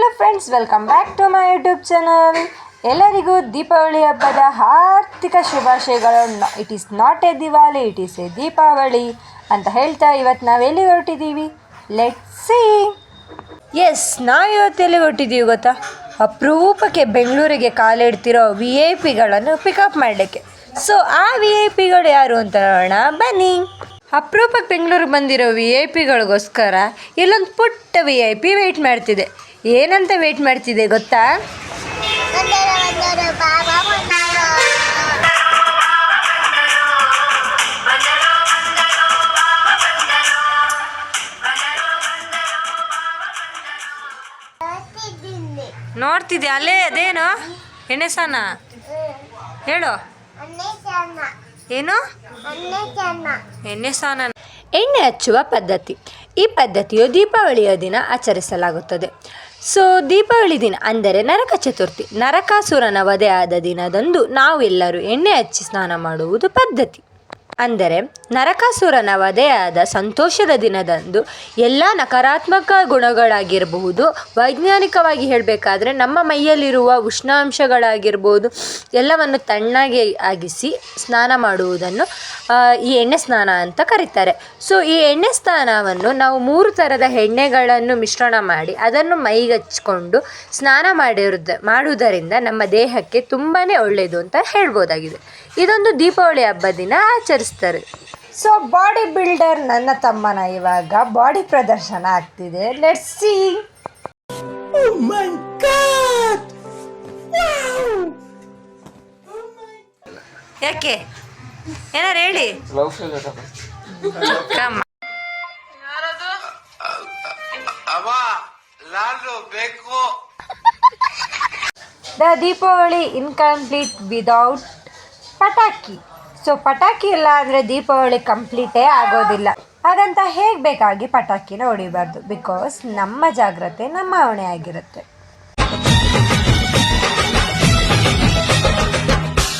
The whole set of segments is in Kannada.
Hello friends welcome back to my YouTube channel ಎಲ್ಲರಿಗೂ ದೀಪಾವಳಿ ಹಬ್ಬದ ಆರ್ಥಿಕ ಶುಭಾಶಯಗಳು it is not a Diwali it is a Deepavali ಅಂತ ಹೇಳ್ತಾ ಇವತ್ತು ನಾವು ಎಲ್ಲಿ ಹೊರಟಿದ್ದೀವಿ? ಲೆಟ್ ಸಿ ಎಸ್ ನಾವು ಇವತ್ತು ಎಲ್ಲಿ ಹೊರಟಿದ್ದೀವಿ ಗೊತ್ತಾ? ಅಪರೂಪಕ್ಕೆ ಬೆಂಗಳೂರಿಗೆ ಕಾಲಿಡ್ತಿರೋ ವಿ ಐ ಪಿಗಳನ್ನು ಪಿಕಪ್ ಮಾಡಲಿಕ್ಕೆ. ಸೊ ಆ ವಿ ಐ ಪಿಗಳು ಯಾರು ಅಂತ ನೋಡೋಣ. ಬನ್ನಿ. ಅಪರೂಪಕ್ಕೆ ಬೆಂಗಳೂರಿಗೆ ಬಂದಿರೋ ವಿ ಐ ಪಿಗಳಿಗೋಸ್ಕರ ಇಲ್ಲೊಂದು ಪುಟ್ಟ ವಿ ಐ ಪಿ ವೆಯ್ಟ್ ಮಾಡ್ತಿದೆ. ಏನಂತ ವೇಟ್ ಮಾಡ್ತಿದೆ ಗೊತ್ತಾ. ನೋಡ್ತಿದ್ದೆ, ಅಲ್ಲೇ ಅದೇನು? ಎಣ್ಣೆ ಸ್ನಾನ ಹೇಳು. ಏನು? ಎಣ್ಣೆ ಸ್ನಾನ ಎಣ್ಣೆ ಹಚ್ಚುವ ಪದ್ಧತಿ. ಈ ಪದ್ಧತಿಯು ದೀಪಾವಳಿಯ ದಿನ ಆಚರಿಸಲಾಗುತ್ತದೆ. ಸೊ ದೀಪಾವಳಿ ದಿನ ಅಂದರೆ ನರಕ ಚತುರ್ಥಿ. ನರಕಾಸುರನ ವಧೆ ಆದ ದಿನದಂದು ನಾವೆಲ್ಲರೂ ಎಣ್ಣೆ ಹಚ್ಚಿ ಸ್ನಾನ ಮಾಡುವುದು ಪದ್ಧತಿ. ಅಂದರೆ ನರಕಾಸುರನ ವಧೆಯಾದ ಸಂತೋಷದ ದಿನದಂದು ಎಲ್ಲ ನಕಾರಾತ್ಮಕ ಗುಣಗಳಾಗಿರಬಹುದು. ವೈಜ್ಞಾನಿಕವಾಗಿ ಹೇಳಬೇಕಾದ್ರೆ ನಮ್ಮ ಮೈಯಲ್ಲಿರುವ ಉಷ್ಣಾಂಶಗಳಾಗಿರ್ಬೋದು ಎಲ್ಲವನ್ನು ತಣ್ಣಗೆ ಆಗಿಸಿ ಸ್ನಾನ ಮಾಡುವುದನ್ನು ಈ ಎಣ್ಣೆ ಸ್ನಾನ ಅಂತ ಕರೀತಾರೆ. ಸೊ ಈ ಎಣ್ಣೆ ಸ್ನಾನವನ್ನು ನಾವು ಮೂರು ಥರದ ಎಣ್ಣೆಗಳನ್ನು ಮಿಶ್ರಣ ಮಾಡಿ ಅದನ್ನು ಮೈಗೆ ಹಚ್ಕೊಂಡು ಸ್ನಾನ ಮಾಡಿರುದ, ಮಾಡುವುದರಿಂದ ನಮ್ಮ ದೇಹಕ್ಕೆ ತುಂಬಾ ಒಳ್ಳೆಯದು ಅಂತ ಹೇಳ್ಬೋದಾಗಿದೆ. ಇದೊಂದು ದೀಪಾವಳಿ ಹಬ್ಬ ದಿನ ಆಚರಿಸ್ತಾರೆ ಸೊ ಬಾಡಿ ಬಿಲ್ಡರ್ ನನ್ನ ತಮ್ಮನ ಇವಾಗ ಬಾಡಿ ಪ್ರದರ್ಶನ ಆಗ್ತಿದೆ. ಲೆಟ್ಸ್ ಸಿ ಯಾಕೆ? ಏನಾರು ಹೇಳಿ. ಕಮ್ಮ ಅವ ಲಾಲು ಬೇಕು. ದ ದೀಪಾವಳಿ ಇನ್ಕಂಪ್ಲೀಟ್ ವಿದೌಟ್ ಪಟಾಕಿ. ಸೊ ಪಟಾಕಿ ಇಲ್ಲ ಅಂದರೆ ದೀಪಾವಳಿ ಕಂಪ್ಲೀಟೇ ಆಗೋದಿಲ್ಲ. ಹಾಗಂತ ಹೇಗೆ ಬೇಕಾಗಿ ಪಟಾಕಿನ ಹೊಡಿಬಾರ್ದು? ಬಿಕಾಸ್ ನಮ್ಮ ಜಾಗ್ರತೆ ನಮ್ಮ ಹೊಣೆ ಆಗಿರುತ್ತೆ.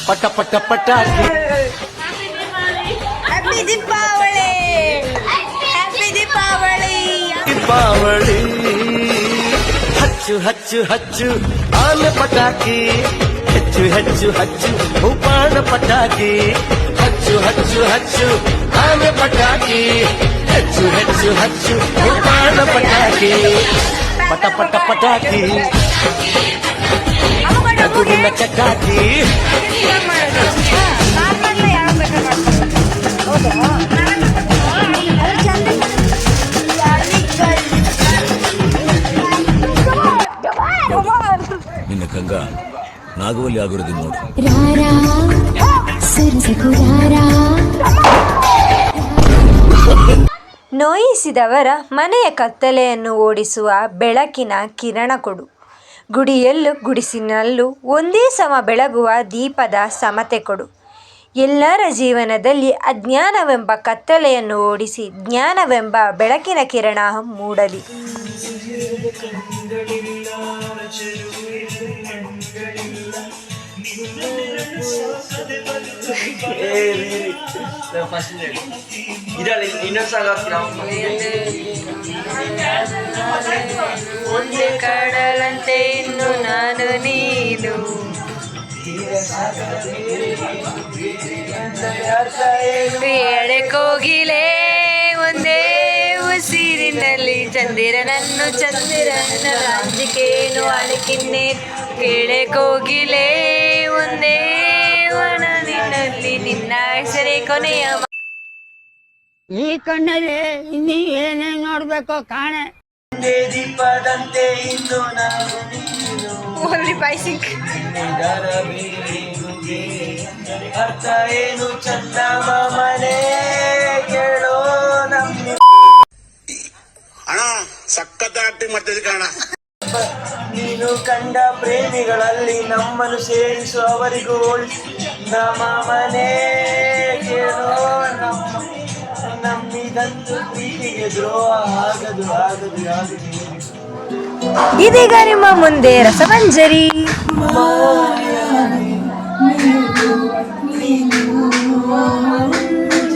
ಪಟ ಪಟ ಪಟಾಕಿ. Happy Deepavali happy Deepavali Deepavali. ಹಚ್ಚು ಹಚ್ಚು ಹಚ್ಚು ಆನೆ ಪಟಾಕಿ. ಹೆಚ್ಚು ಹೆಚ್ಚು ಹಚ್ಚು ಉಪಾಣ ಪಟಾಕಿ ಹಚ್ಚು ಹಚ್ಚು ಹಚ್ಚು ಆನೆ ಪಟಾಕಿ ಹೆಚ್ಚು ಹೆಚ್ಚು ಹಚ್ಚು ಉಪಾಣ ಪಟಾಕಿ ಪಟ ಪಟ ಪಟಾಕಿ ಗುಡಿನ ಚಟಾಕಿ ನಿನ್ನ ನಾಗವಲ್ಲಿ ಆಗಿರೋದು ನೋಡು. ನೋಯಿಸಿದವರ ಮನೆಯ ಕತ್ತಲೆಯನ್ನು ಓಡಿಸುವ ಬೆಳಕಿನ ಕಿರಣ ಕೊಡು. ಗುಡಿಯಲ್ಲೂ ಗುಡಿಸಿನಲ್ಲೂ ಒಂದೇ ಸಮ ಬೆಳಗುವ ದೀಪದ ಸಮತೆ ಕೊಡು. ಎಲ್ಲರ ಜೀವನದಲ್ಲಿ ಅಜ್ಞಾನವೆಂಬ ಕತ್ತಲೆಯನ್ನು ಓಡಿಸಿ ಜ್ಞಾನವೆಂಬ ಬೆಳಕಿನ ಕಿರಣ ಮೂಡಲಿ. ಒಂದೇ ಕಡಲಂತೆ ಇನ್ನು ನಾನು ನೀನು ಎಡೆ ಕೋಗಿಲೆ ಒಂದೇ ಉಸಿರಿನಲ್ಲಿ ಚಂದಿರನನ್ನು ಚಂದಿರನ ರಾಜಿಕೇನು ಅಳಕಿನ್ನೇ ಕೇಳೆ ಕೋಗಿಲೆ ಒಂದೇ ಒಣನಿನಲ್ಲಿ ನಿನ್ನ ಹೆಸರೇ ಕೊನೆಯ ಈ ಕಣ್ಣಲ್ಲಿ ಇನ್ನಿ ಏನೇ ನೋಡ್ಬೇಕು ಕಾಣೆ. ಒಂದೇ ದೀಪದಂತೆ ಇಂದು ನಾನು ನೀನು. ಓನ್ಲಿ ಬೈಸಿಕ್ ಅರ್ಥ ಏನು ಚಂದ ಮನೆ? ಕೇಳೋ ನಮ್ಮ ಅಣ್ಣ ಸಖತ್ ಆಕ್ಟಿಂಗ್ ಮಾಡ್ತಿದ್ದೆ ಕಣ ನೀನು ಕಂಡ ಪ್ರೇಮಿಗಳಲ್ಲಿ ನಮ್ಮನ್ನು ಸೇರಿಸು ಅವರಿಗೂ ನಮ್ಮ ಮನೆ ನಮ್ಮಿದಂತು ನಮ್ಮ ನಮ್ಮಿದಂತೂ ಪ್ರೀತಿಗೆ ದ್ರೋಹ ಆಗದು ಆಗದು ಆಗದು. ಇದೀಗ ನಿಮ್ಮ ಮುಂದೆ ರಸಮಂಜರಿ.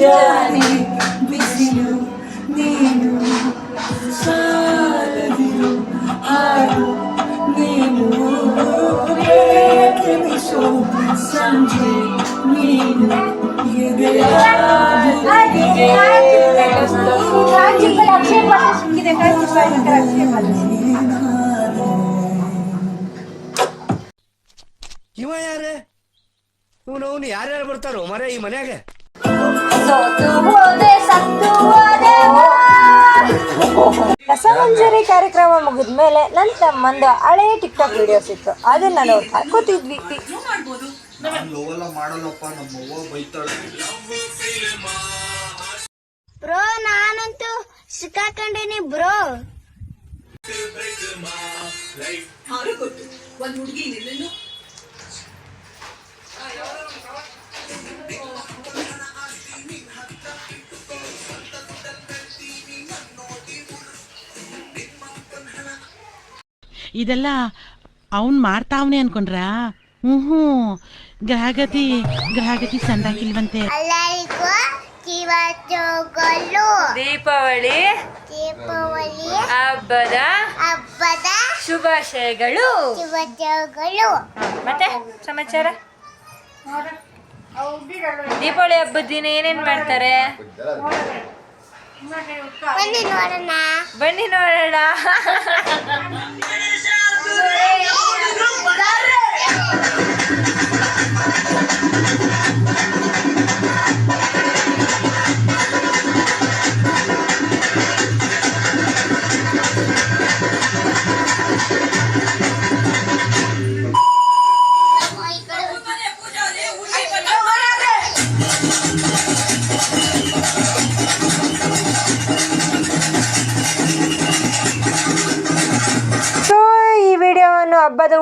ಜಾನಿ. ಇವ ಯಾರ? ಇವನು ಅವನು ಯಾರ್ಯಾರು ಬರ್ತಾರೋ? ಮರೆ ಈ ಮನ್ಯಾಗ. ರಸಮಂಜರಿ ಕಾರ್ಯಕ್ರಮ ಮುಗಿದ್ಮೇಲೆ ನನ್ನ ತಮ್ಮಂದು ಹಳೆ ಟಿಕ್ ಟಾಕ್ ವಿಡಿಯೋಸ್ ಇತ್ತು ಅದನ್ನ ನೋಡ್ತಾ ಕೂತಿದ್ವಿ. ನಮ್ಮ ನಾನಂತೂ ಸಿಕ್ಕಾಕೊಂಡಿನಿ ಬ್ರೋ. ಇದೆಲ್ಲ ಅವನ್ ಮಾಡ್ತಾವ್ನೆ ಅನ್ಕೊಂಡ್ರ? ಹ್ಮ್ ಹ್ಮ್. ಗ್ರಹಗತಿ ಗ್ರಹಗತಿ ಸಂದಾಕಿಲ್ವಂತೆ ಎಲ್ಲರಿಗೂ ದೀಪಾವಳಿ ದೀಪಾವಳಿ. ಹಬ್ಬದ ಹಬ್ಬದ ಶುಭಾಶಯಗಳು. ಶುಭಾಶಯಗಳು ಮತ್ತೆ ಸಮಾಚಾರ? ದೀಪಾವಳಿ ಹಬ್ಬದ ದಿನ ಏನೇನ್ ಮಾಡ್ತಾರೆ? ಬನ್ನಿ ನೋಡೋಣ. ಬನ್ನಿ ನೋಡೋಣ. ಸೊ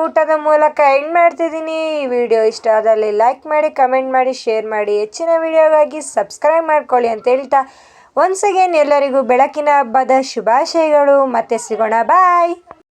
ಊಟದ ಮೂಲಕ ಎಂಡ್ ಮಾಡ್ತಿದ್ದೀನಿ. ಈ ವಿಡಿಯೋ ಇಷ್ಟ ಆದಲ್ಲಿ ಲೈಕ್ ಮಾಡಿ ಕಮೆಂಟ್ ಮಾಡಿ ಶೇರ್ ಮಾಡಿ. ಹೆಚ್ಚಿನ ವಿಡಿಯೋಗಾಗಿ ಸಬ್ಸ್ಕ್ರೈಬ್ ಮಾಡ್ಕೊಳ್ಳಿ ಅಂತ ಹೇಳ್ತಾ ಒನ್ಸ್ ಅಗೇನ್ ಎಲ್ಲರಿಗೂ ಬೆಳಕಿನ ಹಬ್ಬದ ಶುಭಾಶಯಗಳು. ಮತ್ತೆ ಸಿಗೋಣ. ಬಾಯ್